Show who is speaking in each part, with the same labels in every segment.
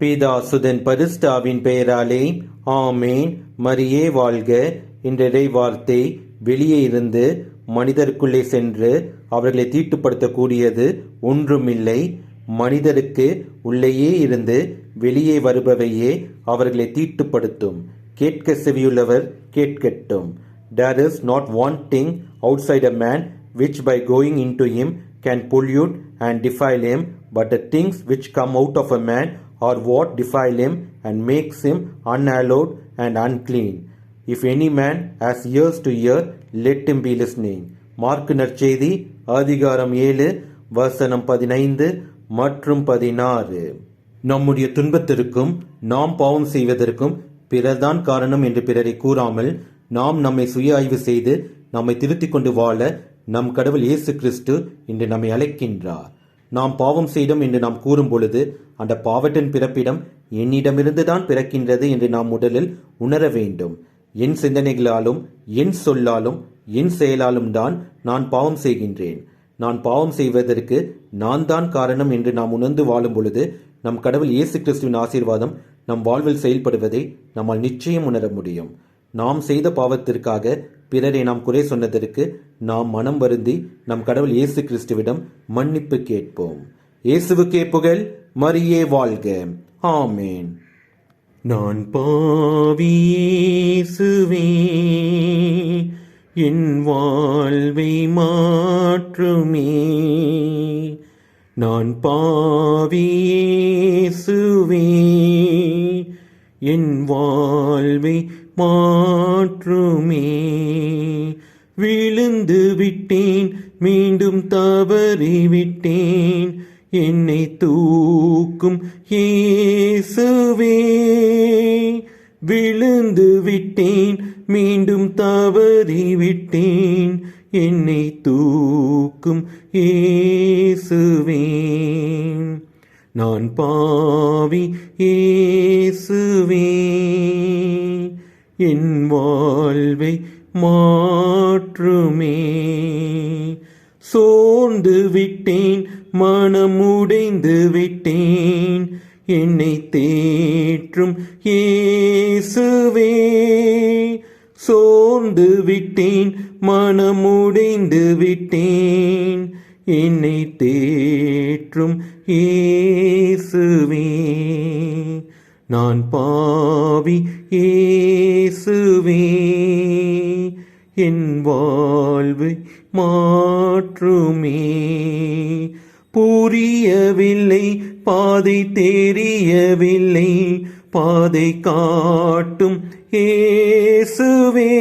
Speaker 1: பிதாசுதன் பரிஸ்டாவின் பெயராலே ஆமேன். மரியே வாழ்க. என்ற வார்த்தை வெளியே இருந்து மனிதருக்குள்ளே சென்று அவர்களை தீட்டுப்படுத்தக்கூடியது ஒன்றுமில்லை. மனிதருக்கு உள்ளேயே இருந்து வெளியே வருபவையே அவர்களை தீட்டுப்படுத்தும். கேட்க செவியுள்ளவர் கேட்கட்டும். There is not one thing a man which by going into him can pollute and defile him, but the things which come out of a man are what defile him and makes him unhallowed and unclean. If any man has ears to hear, let him be listening. Mark நற்செய்தி அதிகாரம் ஏழு வசனம் பதினைந்து மற்றும் பதினாறு நம்முடைய துன்பத்திற்கும் நாம் பாவம் செய்வதற்கும் பிறர்தான் காரணம் என்று பிறரை கூறாமல் நாம் நம்மை சுய ஆய்வு செய்து நம்மை திருத்திக் கொண்டு வாழ நம் கடவுள் இயேசு கிறிஸ்து இன்று நம்மை அழைக்கின்றார் நாம் பாவம் செய்தோம் என்று நாம் கூறும் பொழுது அந்த பாவத்தின் பிறப்பிடம் என்னிடமிருந்து தான் பிறக்கின்றது என்று நாம் முதலில் உணர வேண்டும். என் சிந்தனைகளாலும் என் சொல்லாலும் என் செயலாலும் தான் நான் பாவம் செய்கின்றேன். நான் பாவம் செய்வதற்கு நான் தான் காரணம் என்று நாம் உணர்ந்து வாழும் பொழுது நம் கடவுள் இயேசு கிறிஸ்துவின் ஆசீர்வாதம் நம் வாழ்வில் செயல்படுவதை நம்மால் நிச்சயம் உணர முடியும். நாம் செய்த பாவத்திற்காக பிறரை நாம் குறை சொன்னதற்கு நாம் மனம் வருந்தி நம் கடவுள் இயேசு கிறிஸ்துவிடம் மன்னிப்பு கேட்போம். இயேசுவுக்கே புகழ் மரியே வாழ்க. ஆமேன். நான் பாவியேசுவே என் வாழ்வை மாற்றுமே. நான் பாவியேசுவே என் வாழ்வை மாற்றுமே. விழுந்து விட்டேன் மீண்டும் தவறி விட்டேன் என்னை தூக்கும் ஏசுவே விழுந்து விட்டேன் மீண்டும் தவறி விட்டேன் என்னை தூக்கும் இயேசுவே. நான் பாவி இயேசுவே. என் வாழ்வை மாற்றுமே. சோர்ந்து விட்டேன் மனமுடைந்து விட்டேன். என்னை தேற்றும் ஏசுவே சோர்ந்து விட்டேன் மனமுடைந்து விட்டேன். என்னை தேற்றும் ஏசுவே நான் பாவி ஏசுவே என் வாழ்வை மாற்றுமே. புரியவில்லை பாதை தெரியவில்லை பாதை காட்டும் ஏசுவே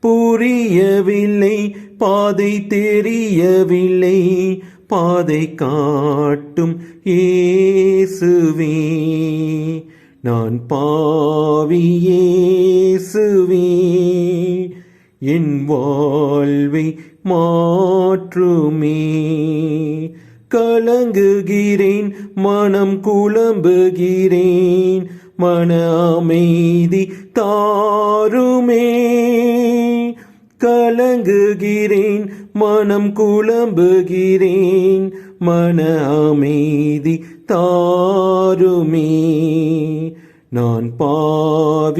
Speaker 1: புரியவில்லை பாதை தெரியவில்லை பாதை காட்டும் ஏசுவே நான் பாவியேசுவே என் வாழ்வை மாற்றுமே. கலங்குகிறேன் மனம் குழம்புகிறேன் மன அமைதி தாருமே. கலங்குகிறேன் மனம் குழம்புகிறேன் மன அமைதி தாருமே. நான் பாவியேசுவே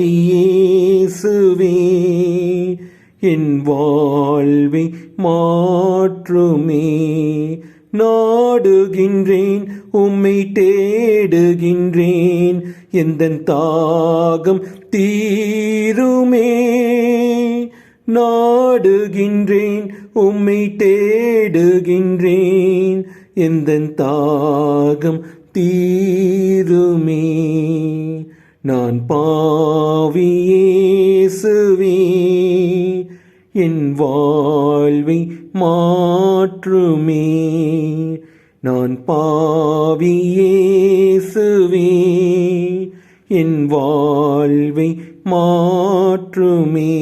Speaker 1: என் வாழ்வை மாற்றுமே. நாடுகின்றேன் உம்மை தேடுகின்றேன் எந்த தாகம் தீருமே. நாடுகின்றேன் உம்மை தேடுகின்றேன். எந்த தாகம் தீருமே. நான் பாவியேசுவே என் வாழ்வை மாற்றுமே. நான் பாவியேசுவே என் வாழ்வை மாற்றுமே.